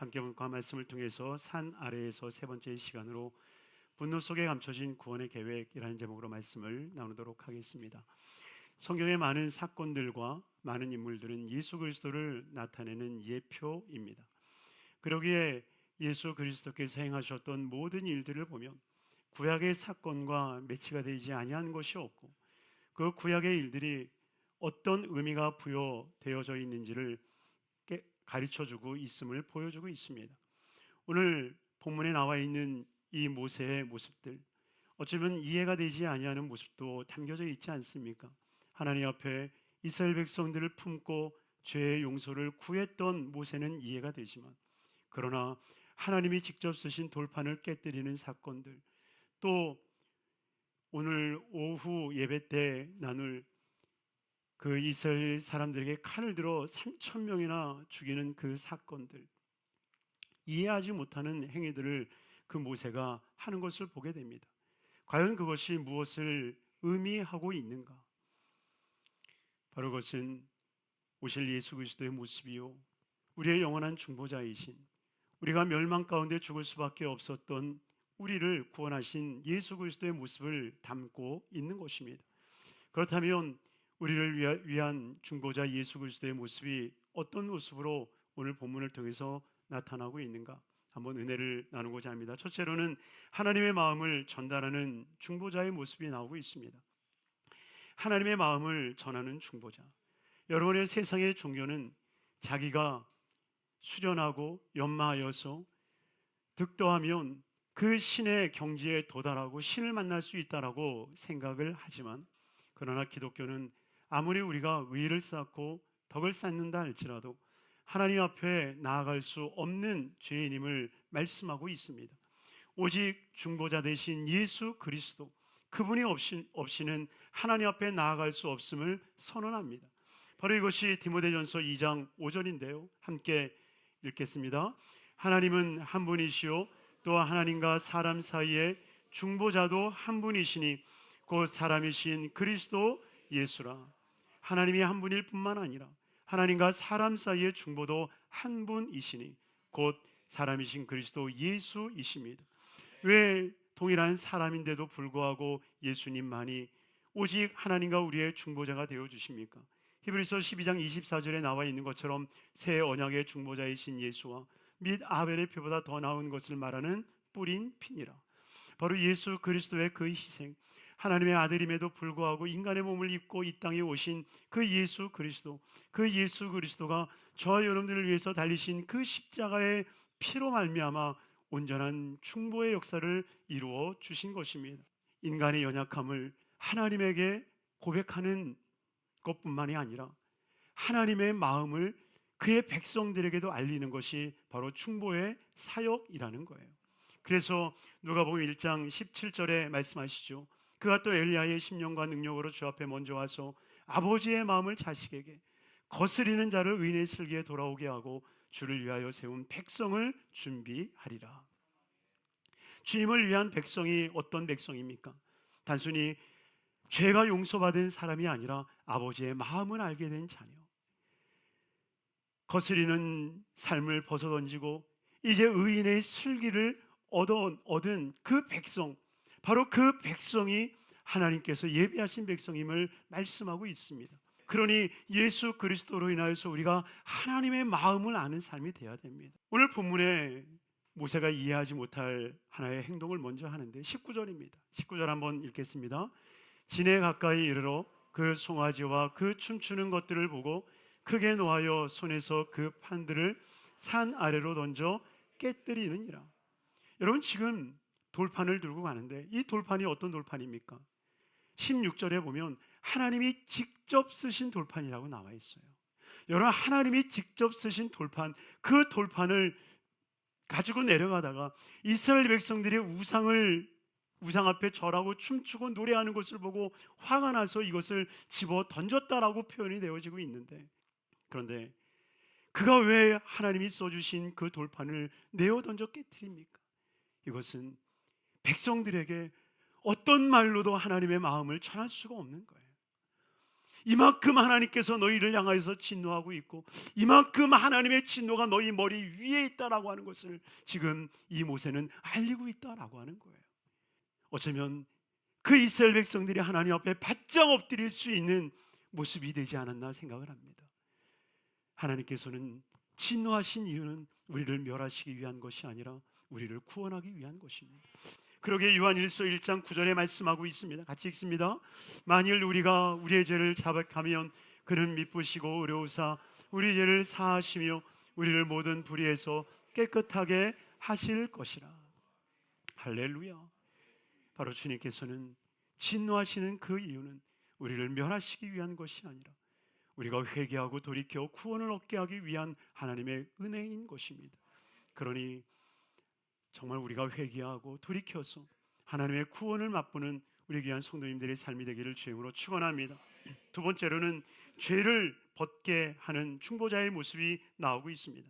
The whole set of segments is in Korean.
함께 본과 말씀을 통해서 산 아래에서 세 번째 시간으로 분노 속에 감춰진 구원의 계획이라는 제목으로 말씀을 나누도록 하겠습니다. 성경의 많은 사건들과 많은 인물들은 예수 그리스도를 나타내는 예표입니다. 그러기에 예수 그리스도께서 행하셨던 모든 일들을 보면 구약의 사건과 매치가 되지 아니한 것이 없고 그 구약의 일들이 어떤 의미가 부여되어져 있는지를 가르쳐 주고 있음을 보여주고 있습니다. 오늘 본문에 나와 있는 이 모세의 모습들 어쩌면 이해가 되지 아니하는 모습도 담겨져 있지 않습니까? 하나님 앞에 이스라엘 백성들을 품고 죄의 용서를 구했던 모세는 이해가 되지만 그러나 하나님이 직접 쓰신 돌판을 깨뜨리는 사건들 또 오늘 오후 예배 때 나눌 그 이스라엘 사람들에게 칼을 들어 3천 명이나 죽이는 그 사건들 이해하지 못하는 행위들을 그 모세가 하는 것을 보게 됩니다. 과연 그것이 무엇을 의미하고 있는가? 바로 그것은 오실 예수 그리스도의 모습이요 우리의 영원한 중보자이신 우리가 멸망 가운데 죽을 수밖에 없었던 우리를 구원하신 예수 그리스도의 모습을 담고 있는 것입니다. 그렇다면 우리를 위한 중보자 예수 그리스도의 모습이 어떤 모습으로 오늘 본문을 통해서 나타나고 있는가? 한번 은혜를 나누고자 합니다. 첫째로는 하나님의 마음을 전달하는 중보자의 모습이 나오고 있습니다. 하나님의 마음을 전하는 중보자. 여러분의 세상의 종교는 자기가 수련하고 연마하여서 득도하면 그 신의 경지에 도달하고 신을 만날 수 있다라고 생각을 하지만 그러나 기독교는 아무리 우리가 의를 쌓고 덕을 쌓는다 할지라도 하나님 앞에 나아갈 수 없는 죄인임을 말씀하고 있습니다. 오직 중보자 대신 예수 그리스도 그분이 없이, 없이는 하나님 앞에 나아갈 수 없음을 선언합니다. 바로 이것이 디모데전서 2장 5절인데요. 함께 읽겠습니다. 하나님은 한 분이시요 또 하나님과 사람 사이에 중보자도 한 분이시니 곧 사람이신 그리스도 예수라. 하나님이 한 분일 뿐만 아니라 하나님과 사람 사이의 중보도 한 분이시니 곧 사람이신 그리스도 예수이십니다. 왜 동일한 사람인데도 불구하고 예수님만이 오직 하나님과 우리의 중보자가 되어 주십니까? 히브리서 12장 24절에 나와 있는 것처럼 새 언약의 중보자이신 예수와 및 아벨의 피보다 더 나은 것을 말하는 뿌린 피니라. 바로 예수 그리스도의 그 희생, 하나님의 아들임에도 불구하고 인간의 몸을 입고 이 땅에 오신 그 예수 그리스도, 그 예수 그리스도가 저와 여러분들을 위해서 달리신 그 십자가의 피로 말미암아 온전한 충보의 역사를 이루어 주신 것입니다. 인간의 연약함을 하나님에게 고백하는 것뿐만이 아니라 하나님의 마음을 그의 백성들에게도 알리는 것이 바로 충보의 사역이라는 거예요. 그래서 누가복음 1장 17절에 말씀하시죠. 그가 또 엘리야의 심령과 능력으로 주 앞에 먼저 와서 아버지의 마음을 자식에게 거스리는 자를 의인의 슬기에 돌아오게 하고 주를 위하여 세운 백성을 준비하리라. 주님을 위한 백성이 어떤 백성입니까? 단순히 죄가 용서받은 사람이 아니라 아버지의 마음을 알게 된 자녀. 거스리는 삶을 벗어던지고 이제 의인의 슬기를 얻은 그 백성, 바로 그 백성이 하나님께서 예비하신 백성임을 말씀하고 있습니다. 그러니 예수 그리스도로 인하여서 우리가 하나님의 마음을 아는 삶이 되어야 됩니다. 오늘 본문에 모세가 이해하지 못할 하나의 행동을 먼저 하는데 19절입니다. 19절 한번 읽겠습니다. 진에 가까이 이르러 그 송아지와 그 춤추는 것들을 보고 크게 놓아여 손에서 그 판들을 산 아래로 던져 깨뜨리느니라. 여러분 지금 돌판을 들고 가는데 이 돌판이 어떤 돌판입니까? 16절에 보면 하나님이 직접 쓰신 돌판이라고 나와 있어요. 여러분 하나님이 직접 쓰신 돌판 그 돌판을 가지고 내려가다가 이스라엘 백성들의 우상을 우상 앞에 절하고 춤추고 노래하는 것을 보고 화가 나서 이것을 집어 던졌다라고 표현이 되어지고 있는데 그런데 그가 왜 하나님이 써주신 그 돌판을 내어 던져 깨뜨립니까? 이것은 백성들에게 어떤 말로도 하나님의 마음을 전할 수가 없는 거예요. 이만큼 하나님께서 너희를 향하여서 진노하고 있고 이만큼 하나님의 진노가 너희 머리 위에 있다라고 하는 것을 지금 이 모세는 알리고 있다라고 하는 거예요. 어쩌면 그 이스라엘 백성들이 하나님 앞에 바짝 엎드릴 수 있는 모습이 되지 않았나 생각을 합니다. 하나님께서는 진노하신 이유는 우리를 멸하시기 위한 것이 아니라 우리를 구원하기 위한 것입니다. 그러게 요한일서 1장 9절에 말씀하고 있습니다. 같이 읽습니다. 만일 우리가 우리의 죄를 자백하면 그는 미쁘시고 의로우사 우리 죄를 사하시며 우리를 모든 불의에서 깨끗하게 하실 것이라. 할렐루야. 바로 주님께서는 진노하시는 그 이유는 우리를 멸하시기 위한 것이 아니라 우리가 회개하고 돌이켜 구원을 얻게 하기 위한 하나님의 은혜인 것입니다. 그러니 정말 우리가 회개하고 돌이켜서 하나님의 구원을 맛보는 우리 귀한 성도님들의 삶이 되기를 주임으로 축원합니다. 두 번째로는 죄를 벗게 하는 중보자의 모습이 나오고 있습니다.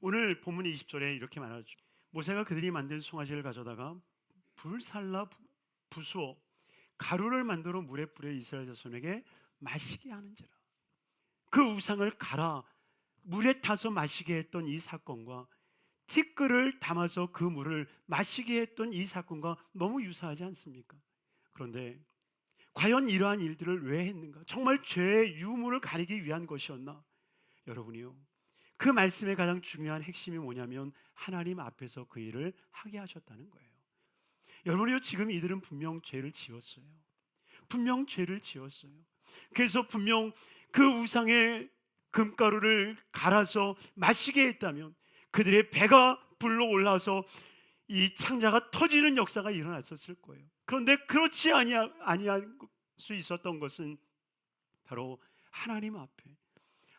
오늘 본문 20절에 이렇게 말하죠. 모세가 그들이 만든 송아지를 가져다가 불 살라 부수어 가루를 만들어 물에 뿌려 이스라엘 자손에게 마시게 하는지라. 그 우상을 갈아 물에 타서 마시게 했던 이 사건과 티끌을 담아서 그 물을 마시게 했던 이 사건과 너무 유사하지 않습니까? 그런데 과연 이러한 일들을 왜 했는가? 정말 죄의 유무를 가리기 위한 것이었나? 여러분이요. 그 말씀의 가장 중요한 핵심이 뭐냐면 하나님 앞에서 그 일을 하게 하셨다는 거예요. 여러분이요. 지금 이들은 분명 죄를 지었어요. 분명 죄를 지었어요. 그래서 분명 그 우상의 금가루를 갈아서 마시게 했다면 그들의 배가 불러 올라서 이 창자가 터지는 역사가 일어났었을 거예요. 그런데 그렇지 아니하, 아니할 수 있었던 것은 바로 하나님 앞에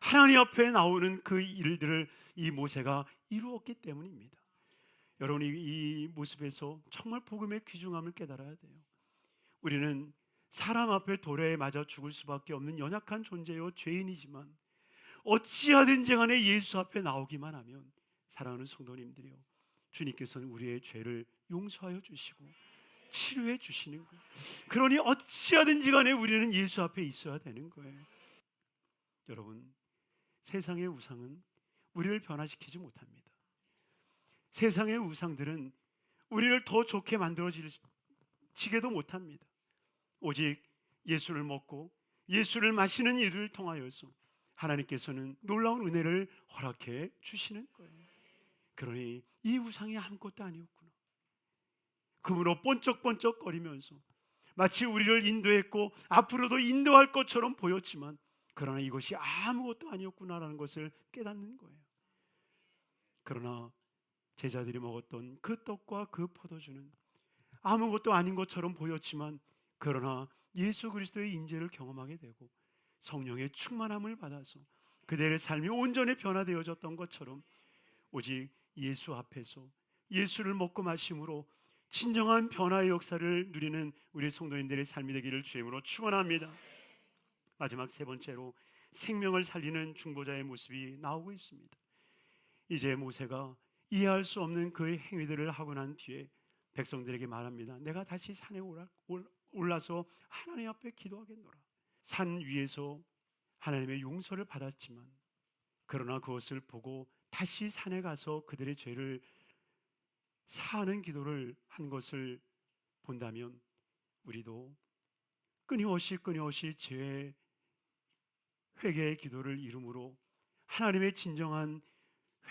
하나님 앞에 나오는 그 일들을 이 모세가 이루었기 때문입니다. 여러분이 이 모습에서 정말 복음의 귀중함을 깨달아야 돼요. 우리는 사람 앞에 도래에 맞아 죽을 수밖에 없는 연약한 존재요 죄인이지만 어찌하든지 간에 예수 앞에 나오기만 하면 사랑하는 성도님들이요. 주님께서는 우리의 죄를 용서하여 주시고 치료해 주시는 거예요. 그러니 어찌하든지 간에 우리는 예수 앞에 있어야 되는 거예요. 여러분, 세상의 우상은 우리를 변화시키지 못합니다. 세상의 우상들은 우리를 더 좋게 만들어지게도 못합니다. 오직 예수를 먹고 예수를 마시는 일을 통하여서 하나님께서는 놀라운 은혜를 허락해 주시는 거예요. 그러니 이 우상이 아무것도 아니었구나. 그으로 번쩍번쩍거리면서 마치 우리를 인도했고 앞으로도 인도할 것처럼 보였지만 그러나 이것이 아무것도 아니었구나라는 것을 깨닫는 거예요. 그러나 제자들이 먹었던 그 떡과 그 포도주는 아무것도 아닌 것처럼 보였지만 그러나 예수 그리스도의 인재를 경험하게 되고 성령의 충만함을 받아서 그들의 삶이 온전히 변화되어졌던 것처럼 오직 예수 앞에서 예수를 먹고 마심으로 진정한 변화의 역사를 누리는 우리 성도님들의 삶이 되기를 주임으로 축원합니다. 마지막 세 번째로 생명을 살리는 중보자의 모습이 나오고 있습니다. 이제 모세가 이해할 수 없는 그의 행위들을 하고 난 뒤에 백성들에게 말합니다. 내가 다시 산에 올라서 하나님 앞에 기도하겠노라. 산 위에서 하나님의 용서를 받았지만 그러나 그것을 보고 다시 산에 가서 그들의 죄를 사하는 기도를 한 것을 본다면 우리도 끊임없이 끊임없이 죄 회개의 기도를 이름으로 하나님의 진정한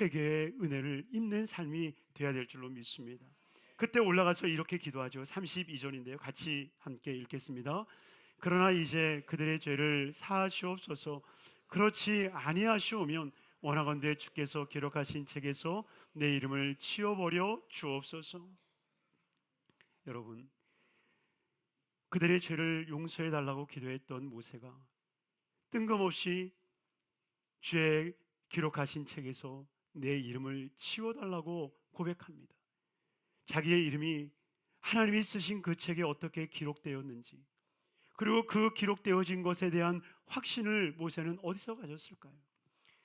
회개의 은혜를 입는 삶이 되어야 될 줄로 믿습니다. 그때 올라가서 이렇게 기도하죠. 32절인데요. 같이 함께 읽겠습니다. 그러나 이제 그들의 죄를 사하시옵소서. 그렇지 아니하시오면 원하건대 주께서 기록하신 책에서 내 이름을 치워버려 주옵소서. 여러분, 그들의 죄를 용서해 달라고 기도했던 모세가 뜬금없이 죄 기록하신 책에서 내 이름을 치워달라고 고백합니다. 자기의 이름이 하나님이 쓰신 그 책에 어떻게 기록되었는지, 그리고 그 기록되어진 것에 대한 확신을 모세는 어디서 가졌을까요?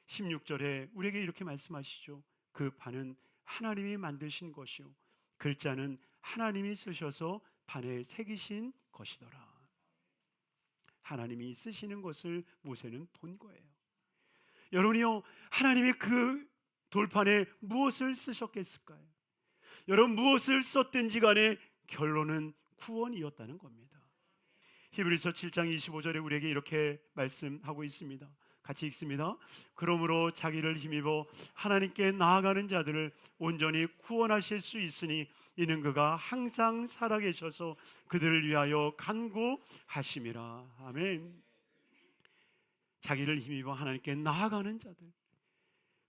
16절에 우리에게 이렇게 말씀하시죠. 그 판은 하나님이 만드신 것이요. 글자는 하나님이 쓰셔서 판에 새기신 것이더라. 하나님이 쓰시는 것을 모세는 본 거예요. 여러분이요, 하나님이 그 돌판에 무엇을 쓰셨겠을까요? 여러분 무엇을 썼든지 간에 결론은 구원이었다는 겁니다. 히브리서 7장 25절에 우리에게 이렇게 말씀하고 있습니다. 같이 읽습니다. 그러므로 자기를 힘입어 하나님께 나아가는 자들을 온전히 구원하실 수 있으니 이는 그가 항상 살아계셔서 그들을 위하여 간구하심이라. 아멘. 자기를 힘입어 하나님께 나아가는 자들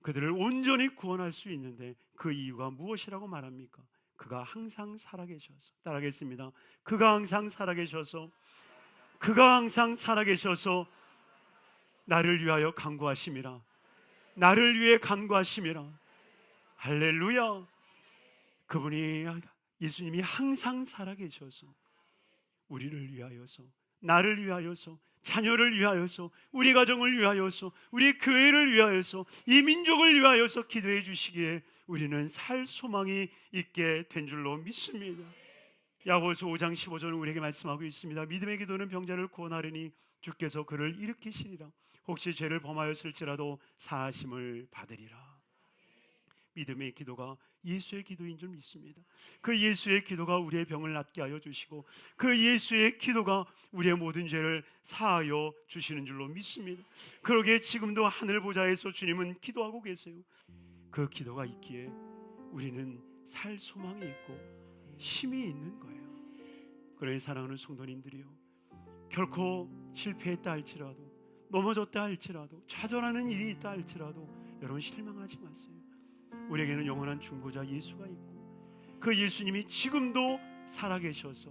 그들을 온전히 구원할 수 있는데 그 이유가 무엇이라고 말합니까? 그가 항상 살아계셔서 따라하겠습니다. 그가 항상 살아계셔서 그가 항상 살아계셔서 나를 위하여 간구하심이라. 나를 위해 간구하심이라. 할렐루야. 그분이 예수님이 항상 살아계셔서 우리를 위하여서 나를 위하여서 자녀를 위하여서 우리 가정을 위하여서 우리 교회를 위하여서 이 민족을 위하여서 기도해 주시기에 우리는 살 소망이 있게 된 줄로 믿습니다. 야고보서 5장 15절은 우리에게 말씀하고 있습니다. 믿음의 기도는 병자를 구원하려니 주께서 그를 일으키시리라. 혹시 죄를 범하였을지라도 사하심을 받으리라. 믿음의 기도가 예수의 기도인 줄 믿습니다. 그 예수의 기도가 우리의 병을 낫게 하여 주시고 그 예수의 기도가 우리의 모든 죄를 사하여 주시는 줄로 믿습니다. 그러기에 지금도 하늘 보좌에서 주님은 기도하고 계세요. 그 기도가 있기에 우리는 살 소망이 있고 힘이 있는 거예요. 그러니 사랑하는 성도님들이요. 결코 실패했다 할지라도 넘어졌다 할지라도 좌절하는 일이 있다 할지라도 여러분 실망하지 마세요. 우리에게는 영원한 중보자 예수가 있고 그 예수님이 지금도 살아계셔서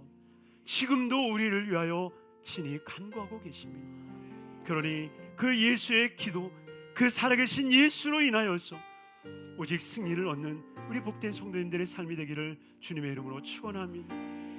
지금도 우리를 위하여 친히 간구하고 계십니다. 그러니 그 예수의 기도, 그 살아계신 예수로 인하여서 오직 승리를 얻는 우리 복된 성도님들의 삶이 되기를 주님의 이름으로 축원합니다.